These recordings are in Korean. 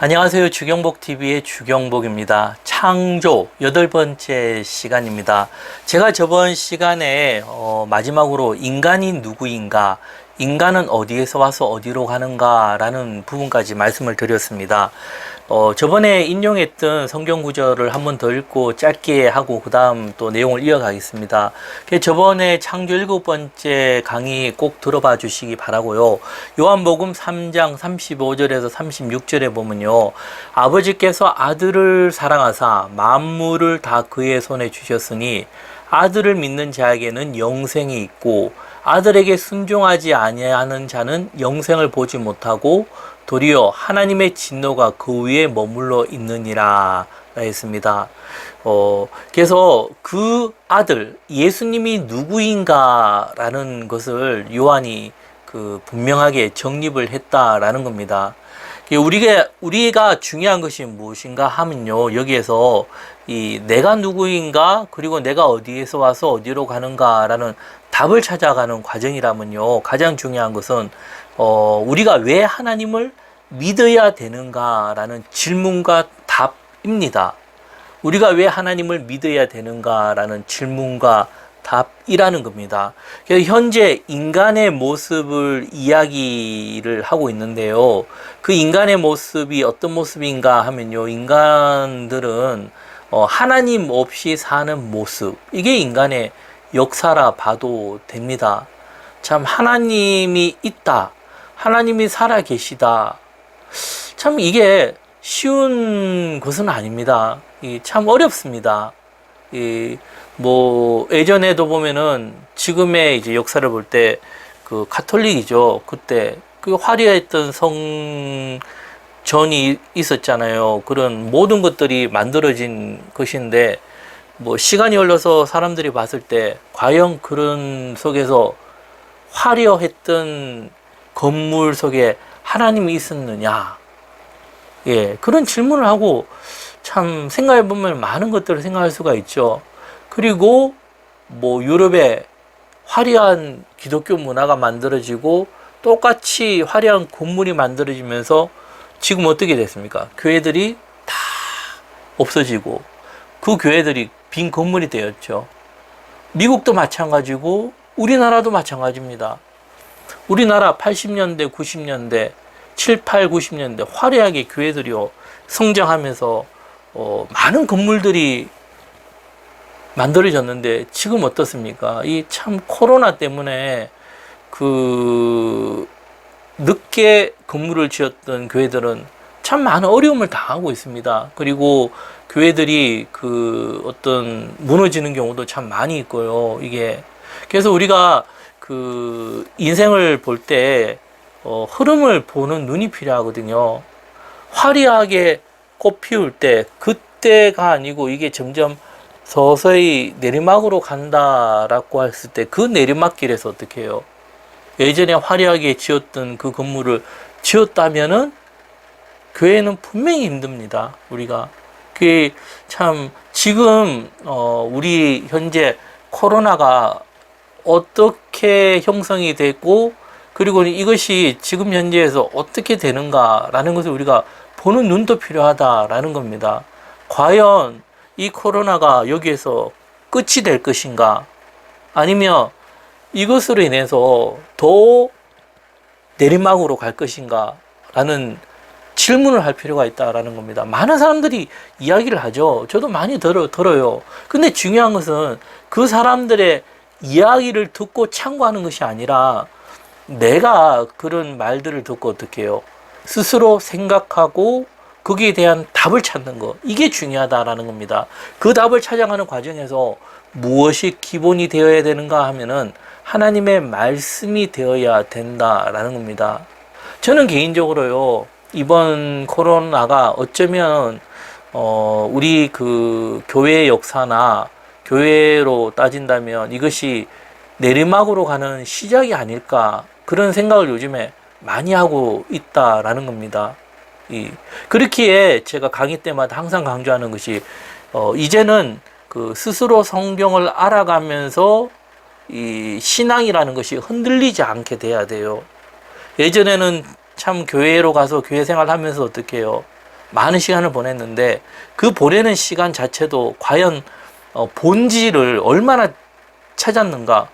안녕하세요. 주경복 TV의 주경복입니다. 창조 여덟 번째 시간입니다. 제가 저번 시간에 어, 마지막으로 인간이 누구인가, 인간은 어디에서 와서 어디로 가는가 라는 부분까지 말씀을 드렸습니다. 어, 저번에 인용했던 성경 구절을 한 번 더 읽고 짧게 하고 그 다음 또 내용을 이어가겠습니다. 그 저번에 창조 일곱 번째 강의 꼭 들어봐 주시기 바라고요. 요한복음 3장 35절에서 36절에 보면요. 아버지께서 아들을 사랑하사 만물을 다 그의 손에 주셨으니 아들을 믿는 자에게는 영생이 있고 아들에게 순종하지 아니하는 자는 영생을 보지 못하고 도리어 하나님의 진노가 그 위에 머물러 있느니라 했습니다. 어, 그래서 그 아들 예수님이 누구인가라는 것을 요한이 그 분명하게 정립을 했다라는 겁니다. 우리가 우리가 중요한 것이 무엇인가 하면요 여기에서 이 내가 누구인가 그리고 내가 어디에서 와서 어디로 가는가라는 답을 찾아가는 과정이라면요 가장 중요한 것은 어 우리가 왜 하나님을 믿어야 되는가라는 질문과 답입니다. 우리가 왜 하나님을 믿어야 되는가라는 질문과 답이라는 겁니다. 그래서 현재 인간의 모습을 이야기를 하고 있는데요. 그 인간의 모습이 어떤 모습인가 하면요. 인간들은 어, 하나님 없이 사는 모습. 이게 인간의 역사라 봐도 됩니다. 참, 하나님이 있다. 하나님이 살아 계시다. 참, 이게 쉬운 것은 아닙니다. 참 어렵습니다. 이, 뭐 예전에도 보면은 지금의 이제 역사를 볼 때그 카톨릭이죠. 그때 그 화려했던 성전이 있었잖아요. 그런 모든 것들이 만들어진 것인데 뭐 시간이 흘러서 사람들이 봤을 때 과연 그런 속에서 화려했던 건물 속에 하나님이 있었느냐? 예, 그런 질문을 하고 참 생각해 보면 많은 것들을 생각할 수가 있죠. 그리고 뭐 유럽에 화려한 기독교 문화가 만들어지고 똑같이 화려한 건물이 만들어지면서 지금 어떻게 됐습니까? 교회들이 다 없어지고 그 교회들이 빈 건물이 되었죠. 미국도 마찬가지고 우리나라도 마찬가지입니다. 우리나라 80년대, 90년대, 7, 8, 90년대 화려하게 교회들이요 성장하면서 어, 많은 건물들이 만들어졌는데 지금 어떻습니까? 이 참 코로나 때문에 그 늦게 건물을 지었던 교회들은 참 많은 어려움을 당하고 있습니다. 그리고 교회들이 그 어떤 무너지는 경우도 참 많이 있고요. 이게 그래서 우리가 그 인생을 볼 때 어, 흐름을 보는 눈이 필요하거든요. 화려하게 꽃 피울 때 그때가 아니고 이게 점점 서서히 내리막으로 간다라고 했을 때 그 내리막길에서 어떻게 해요? 예전에 화려하게 지었던 그 건물을 지었다면은 교회는 분명히 힘듭니다. 우리가 그게 참 지금 어 우리 현재 코로나가 어떻게 형성이 됐고 그리고 이것이 지금 현재에서 어떻게 되는가라는 것을 우리가 보는 눈도 필요하다라는 겁니다. 과연 이 코로나가 여기에서 끝이 될 것인가? 아니면 이것으로 인해서 더 내리막으로 갈 것인가? 라는 질문을 할 필요가 있다라는 겁니다. 많은 사람들이 이야기를 하죠. 저도 많이 들어, 들어요. 근데 중요한 것은 그 사람들의 이야기를 듣고 참고하는 것이 아니라 내가 그런 말들을 듣고 어떻게 해요? 스스로 생각하고 거기에 대한 답을 찾는 것 이게 중요하다라는 겁니다. 그 답을 찾아가는 과정에서 무엇이 기본이 되어야 되는가 하면은 하나님의 말씀이 되어야 된다라는 겁니다. 저는 개인적으로요 이번 코로나가 어쩌면 어 우리 그 교회 역사나 교회로 따진다면 이것이 내리막으로 가는 시작이 아닐까 그런 생각을 요즘에 많이 하고 있다라는 겁니다. 이 그렇기에 제가 강의 때마다 항상 강조하는 것이 어 이제는 그 스스로 성경을 알아가면서 이 신앙이라는 것이 흔들리지 않게 돼야 돼요. 예전에는 참 교회로 가서 교회 생활하면서 어떻게 해요? 많은 시간을 보냈는데 그 보내는 시간 자체도 과연 어, 본질을 얼마나 찾았는가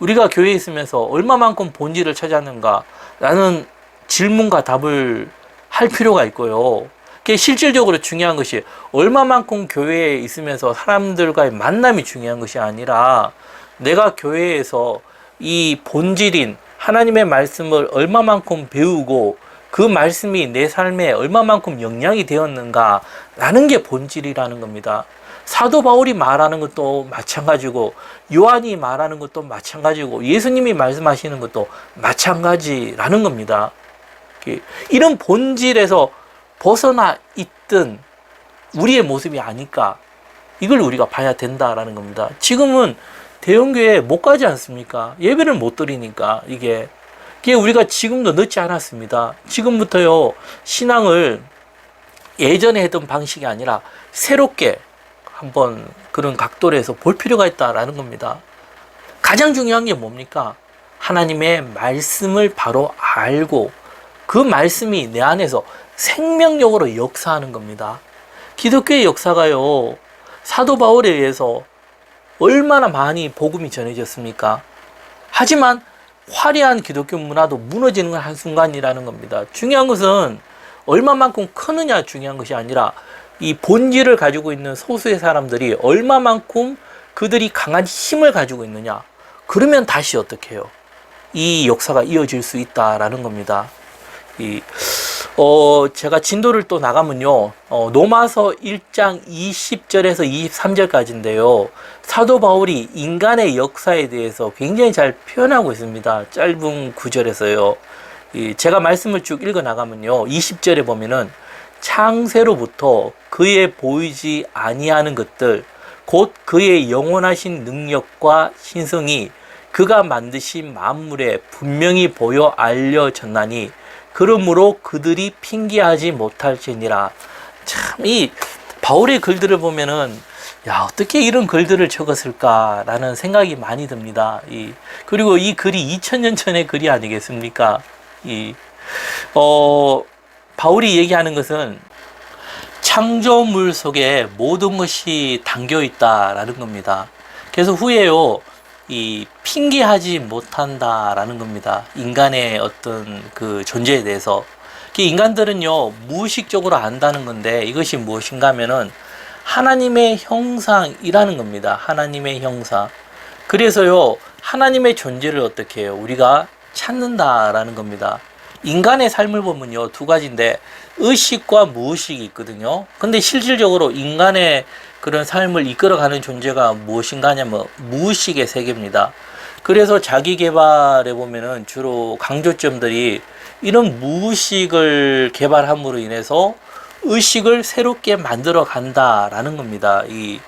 우리가 교회에 있으면서 얼마만큼 본질을 찾았는가라는 질문과 답을 할 필요가 있고요. 실질적으로 중요한 것이 얼마만큼 교회에 있으면서 사람들과의 만남이 중요한 것이 아니라 내가 교회에서 이 본질인 하나님의 말씀을 얼마만큼 배우고 그 말씀이 내 삶에 얼마만큼 영향이 되었는가라는 게 본질이라는 겁니다. 사도 바울이 말하는 것도 마찬가지고 요한이 말하는 것도 마찬가지고 예수님이 말씀하시는 것도 마찬가지라는 겁니다. 이런 본질에서 벗어나 있던 우리의 모습이 아닐까 이걸 우리가 봐야 된다라는 겁니다. 지금은 대형교회 못 가지 않습니까? 예배를 못 드리니까 이게 그게 우리가 지금도 늦지 않았습니다. 지금부터요 신앙을 예전에 했던 방식이 아니라 새롭게 한번 그런 각도로 해서 볼 필요가 있다라는 겁니다. 가장 중요한 게 뭡니까? 하나님의 말씀을 바로 알고 그 말씀이 내 안에서 생명력으로 역사하는 겁니다. 기독교의 역사가요, 사도 바울에 의해서 얼마나 많이 복음이 전해졌습니까? 하지만 화려한 기독교 문화도 무너지는 건 한순간이라는 겁니다. 중요한 것은 얼마만큼 크느냐 중요한 것이 아니라 이 본질을 가지고 있는 소수의 사람들이 얼마만큼 그들이 강한 힘을 가지고 있느냐. 그러면 다시 어떻게 해요? 이 역사가 이어질 수 있다라는 겁니다. 이, 어, 제가 진도를 또 나가면요, 어, 로마서 1장 20절에서 23절까지인데요. 사도 바울이 인간의 역사에 대해서 굉장히 잘 표현하고 있습니다. 짧은 구절에서요. 이, 제가 말씀을 쭉 읽어 나가면요. 20절에 보면은 창세로부터 그의 보이지 아니하는 것들, 곧 그의 영원하신 능력과 신성이 그가 만드신 만물에 분명히 보여 알려졌나니 그러므로 그들이 핑계하지 못할지니라. 참, 이 바울의 글들을 보면은 야, 어떻게 이런 글들을 적었을까라는 생각이 많이 듭니다. 이, 그리고 이 글이 2000년 전의 글이 아니겠습니까? 이, 어, 바울이 얘기하는 것은 창조물 속에 모든 것이 담겨 있다라는 겁니다. 그래서 후에요, 이 핑계하지 못한다라는 겁니다. 인간의 어떤 그 존재에 대해서. 인간들은요, 무의식적으로 안다는 건데 이것이 무엇인가 하면은 하나님의 형상이라는 겁니다. 하나님의 형상. 그래서요, 하나님의 존재를 어떻게 해요? 우리가 찾는다라는 겁니다. 인간의 삶을 보면요, 두 가지인데, 의식과 무의식이 있거든요. 근데 실질적으로 인간의 그런 삶을 이끌어가는 존재가 무엇인가 하냐면 무의식의 세계입니다. 그래서 자기 개발에 보면은 주로 강조점들이 이런 무의식을 개발함으로 인해서 의식을 새롭게 만들어 간다라는 겁니다. 이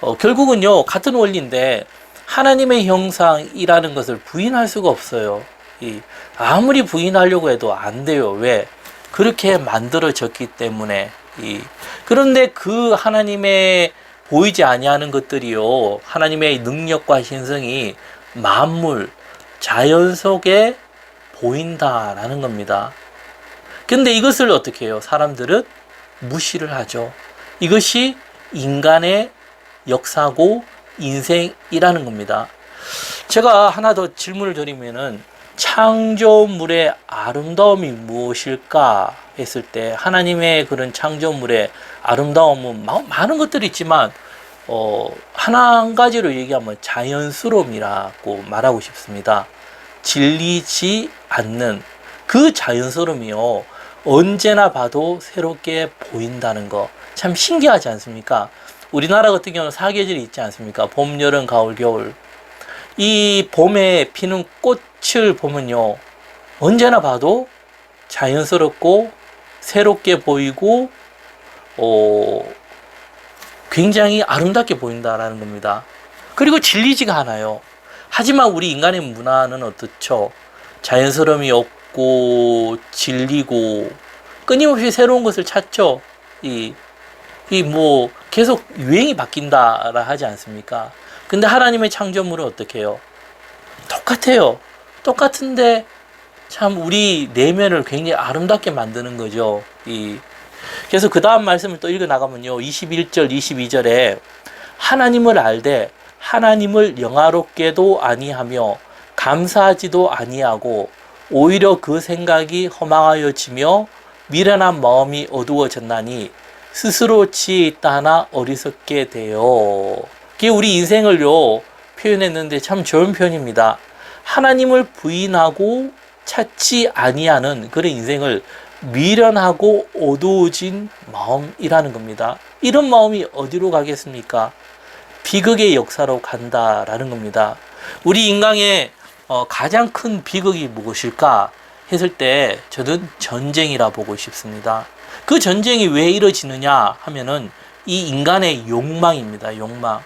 어, 결국은요 같은 원리인데 하나님의 형상이라는 것을 부인할 수가 없어요. 이 아무리 부인하려고 해도 안 돼요. 왜? 그렇게 만들어졌기 때문에 이 그런데 그 하나님의 보이지 아니하는 것들이요 하나님의 능력과 신성이 만물 자연 속에 보인다라는 겁니다. 근데 이것을 어떻게 해요? 사람들은 무시를 하죠. 이것이 인간의 역사고 인생이라는 겁니다. 제가 하나 더 질문을 드리면은 창조물의 아름다움이 무엇일까 했을 때 하나님의 그런 창조물의 아름다움은 많은 것들이 있지만 어, 하나 한 가지로 얘기하면 자연스러움이라고 말하고 싶습니다. 질리지 않는 그 자연스러움이요. 언제나 봐도 새롭게 보인다는 거. 참 신기하지 않습니까? 우리나라 같은 경우는 사계절이 있지 않습니까? 봄, 여름, 가을, 겨울. 이 봄에 피는 꽃 을 보면요. 언제나 봐도 자연스럽고 새롭게 보이고, 어, 굉장히 아름답게 보인다라는 겁니다. 그리고 질리지가 않아요. 하지만 우리 인간의 문화는 어떻죠? 자연스러움이 없고, 질리고, 끊임없이 새로운 것을 찾죠? 이, 이 뭐, 계속 유행이 바뀐다라 하지 않습니까? 근데 하나님의 창조물은 어떻게 해요? 똑같아요. 똑같은데 참 우리 내면을 굉장히 아름답게 만드는 거죠. 이 그래서 그 다음 말씀을 또 읽어 나가면요. 21절, 22절에 하나님을 알되 하나님을 영화롭게도 아니하며 감사하지도 아니하고 오히려 그 생각이 허망하여지며 미련한 마음이 어두워졌나니 스스로 지혜 있다 하나 어리석게 돼요. 그게 우리 인생을요 표현했는데 참 좋은 표현입니다. 하나님을 부인하고 찾지 아니하는 그런 인생을 미련하고 어두워진 마음이라는 겁니다. 이런 마음이 어디로 가겠습니까? 비극의 역사로 간다라는 겁니다. 우리 인간의 어, 가장 큰 비극이 무엇일까 했을 때 저는 전쟁이라 보고 싶습니다. 그 전쟁이 왜 이루어지느냐 하면은 이 인간의 욕망입니다. 욕망.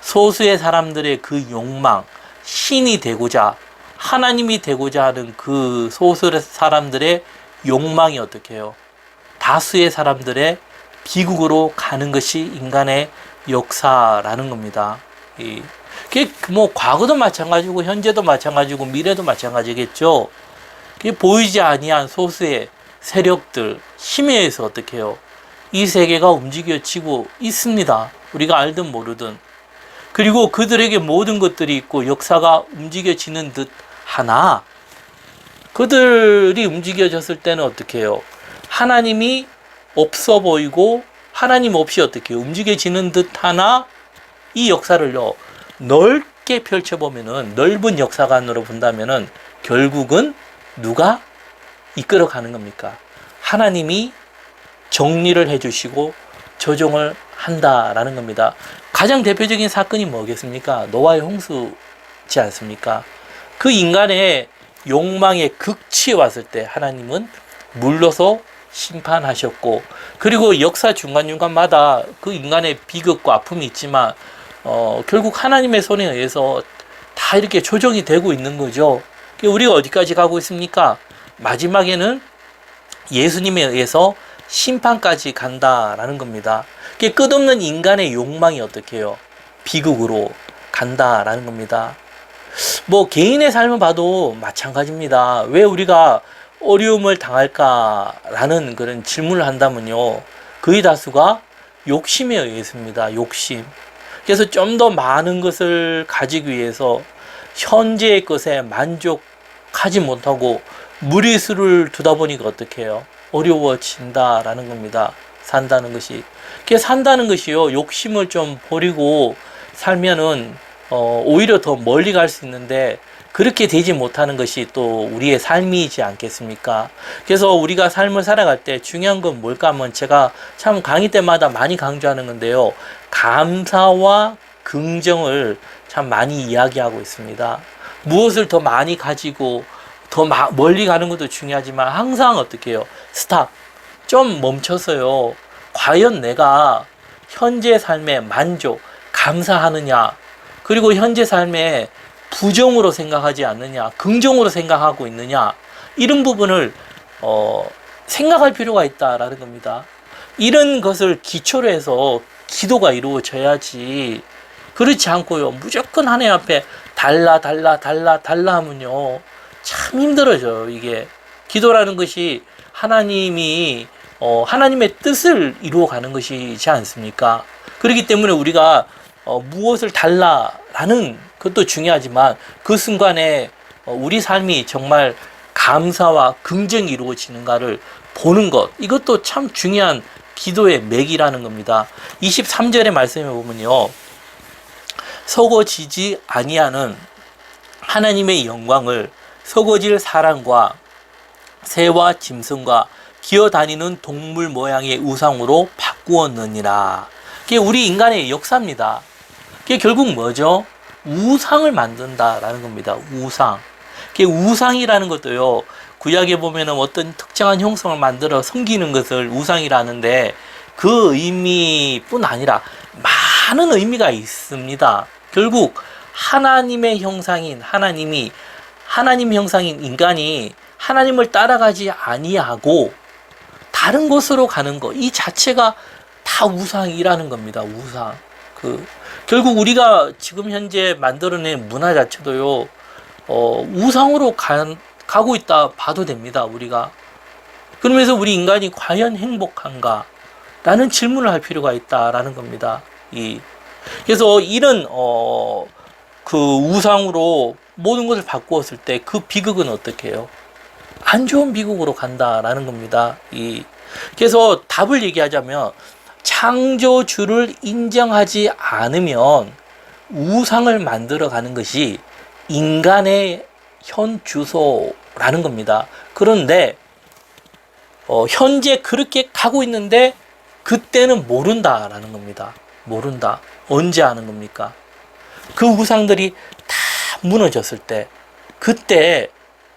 소수의 사람들의 그 욕망, 신이 되고자 하나님이 되고자 하는 그 소수 사람들의 욕망이 어떻게 해요? 다수의 사람들의 비극으로 가는 것이 인간의 역사라는 겁니다. 이, 그게 뭐 과거도 마찬가지고 현재도 마찬가지고 미래도 마찬가지겠죠. 그게 보이지 아니한 소수의 세력들 힘에 의해서 어떻게 해요? 이 세계가 움직여지고 있습니다. 우리가 알든 모르든. 그리고 그들에게 모든 것들이 있고 역사가 움직여지는 듯 하나 그들이 움직여졌을 때는 어떻게 해요? 하나님이 없어 보이고 하나님 없이 어떻게 해요? 움직여지는 듯 하나 이 역사를요 넓게 펼쳐보면은 넓은 역사관으로 본다면은 결국은 누가 이끌어 가는 겁니까? 하나님이 정리를 해주시고 조정을 한다라는 겁니다. 가장 대표적인 사건이 뭐겠습니까? 노아의 홍수지 않습니까? 그 인간의 욕망의 극치에 왔을 때 하나님은 물러서 심판하셨고 그리고 역사 중간중간마다 그 인간의 비극과 아픔이 있지만 어, 결국 하나님의 손에 의해서 다 이렇게 조정이 되고 있는 거죠. 우리가 어디까지 가고 있습니까? 마지막에는 예수님에 의해서 심판까지 간다라는 겁니다. 그게 끝없는 인간의 욕망이 어떻게 해요? 비극으로 간다라는 겁니다. 뭐 개인의 삶을 봐도 마찬가지입니다. 왜 우리가 어려움을 당할까라는 그런 질문을 한다면요. 거의 다수가 욕심에 의해서입니다. 욕심. 그래서 좀 더 많은 것을 가지기 위해서 현재의 것에 만족하지 못하고 무리수를 두다 보니까 어떻게 해요? 어려워진다라는 겁니다. 산다는 것이. 그게 산다는 것이요. 욕심을 좀 버리고 살면은 어, 오히려 더 멀리 갈 수 있는데 그렇게 되지 못하는 것이 또 우리의 삶이지 않겠습니까? 그래서 우리가 삶을 살아갈 때 중요한 건 뭘까 하면 제가 참 강의 때마다 많이 강조하는 건데요. 감사와 긍정을 참 많이 이야기하고 있습니다. 무엇을 더 많이 가지고 더 멀리 가는 것도 중요하지만 항상 어떻게 해요? 스탑. 좀 멈춰서요. 과연 내가 현재 삶에 만족, 감사하느냐, 그리고 현재 삶에 부정으로 생각하지 않느냐, 긍정으로 생각하고 있느냐, 이런 부분을, 어, 생각할 필요가 있다라는 겁니다. 이런 것을 기초로 해서 기도가 이루어져야지, 그렇지 않고요. 무조건 하나님 앞에 달라, 달라, 달라, 달라 하면요. 참 힘들어져요, 이게. 기도라는 것이 하나님이, 어, 하나님의 뜻을 이루어가는 것이지 않습니까? 그렇기 때문에 우리가 어, 무엇을 달라라는 것도 중요하지만 그 순간에 어, 우리 삶이 정말 감사와 긍정이 이루어지는가를 보는 것 이것도 참 중요한 기도의 맥이라는 겁니다. 23절의 말씀에 보면요. 서거지지 아니하는 하나님의 영광을 서거질 사람과 새와 짐승과 기어다니는 동물 모양의 우상으로 바꾸었느니라. 그게 우리 인간의 역사입니다. 그게 결국 뭐죠? 우상을 만든다라는 겁니다. 우상. 그게 우상이라는 것도요. 구약에 보면은 어떤 특정한 형성을 만들어 섬기는 것을 우상이라는데 그 의미뿐 아니라 많은 의미가 있습니다. 결국 하나님의 형상인 하나님이 하나님 형상인 인간이 하나님을 따라가지 아니하고 다른 곳으로 가는 것 이 자체가 다 우상이라는 겁니다. 우상. 그 결국 우리가 지금 현재 만들어낸 문화 자체도요, 어, 우상으로 가, 가고 있다 봐도 됩니다, 우리가. 그러면서 우리 인간이 과연 행복한가? 라는 질문을 할 필요가 있다라는 겁니다. 이 그래서 이런 어 그 우상으로 모든 것을 바꾸었을 때 그 비극은 어떻게 해요? 안 좋은 비극으로 간다라는 겁니다. 이 그래서 답을 얘기하자면 창조주를 인정하지 않으면 우상을 만들어 가는 것이 인간의 현 주소라는 겁니다. 그런데 어, 현재 그렇게 가고 있는데 그때는 모른다라는 겁니다. 모른다. 언제 아는 겁니까? 그 우상들이 다 무너졌을 때 그때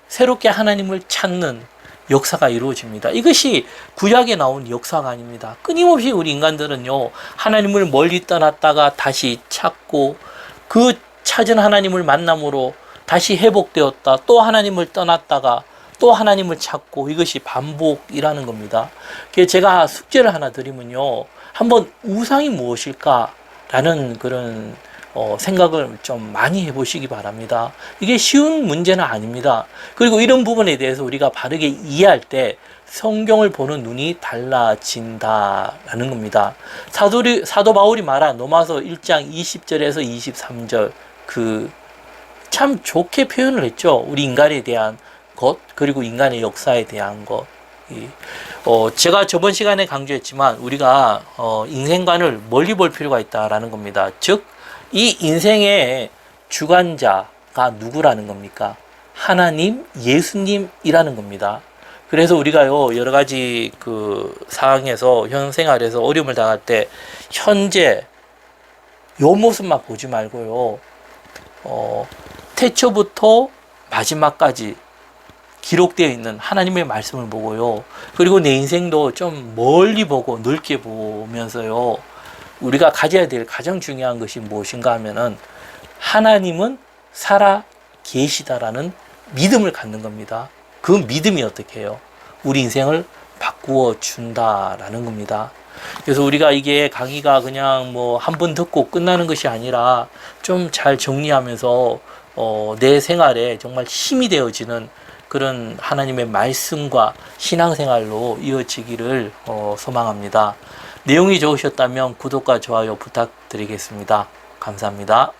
새롭게 하나님을 찾는 역사가 이루어집니다. 이것이 구약에 나온 역사가 아닙니다. 끊임없이 우리 인간들은요, 하나님을 멀리 떠났다가 다시 찾고, 그 찾은 하나님을 만남으로 다시 회복되었다. 또 하나님을 떠났다가 또 하나님을 찾고, 이것이 반복이라는 겁니다. 제가 숙제를 하나 드리면요, 한번 우상이 무엇일까? 라는 그런 어, 생각을 좀 많이 해보시기 바랍니다. 이게 쉬운 문제는 아닙니다. 그리고 이런 부분에 대해서 우리가 바르게 이해할 때 성경을 보는 눈이 달라진다라는 겁니다. 사도리, 사도 바울이 말한 로마서 1장 20절에서 23절 그 참 좋게 표현을 했죠. 우리 인간에 대한 것 그리고 인간의 역사에 대한 것. 이, 어, 제가 저번 시간에 강조했지만 우리가 어, 인생관을 멀리 볼 필요가 있다라는 겁니다. 즉 이 인생의 주관자가 누구라는 겁니까? 하나님, 예수님이라는 겁니다. 그래서 우리가요, 여러 가지 그 상황에서, 현 생활에서 어려움을 당할 때, 현재 요 모습만 보지 말고요, 어, 태초부터 마지막까지 기록되어 있는 하나님의 말씀을 보고요. 그리고 내 인생도 좀 멀리 보고 넓게 보면서요. 우리가 가져야 될 가장 중요한 것이 무엇인가 하면은 하나님은 살아 계시다라는 믿음을 갖는 겁니다. 그 믿음이 어떻게 해요? 우리 인생을 바꾸어 준다라는 겁니다. 그래서 우리가 이게 강의가 그냥 뭐 한 번 듣고 끝나는 것이 아니라 좀 잘 정리하면서 어, 내 생활에 정말 힘이 되어지는 그런 하나님의 말씀과 신앙생활로 이어지기를 어, 소망합니다. 내용이 좋으셨다면 구독과 좋아요 부탁드리겠습니다. 감사합니다.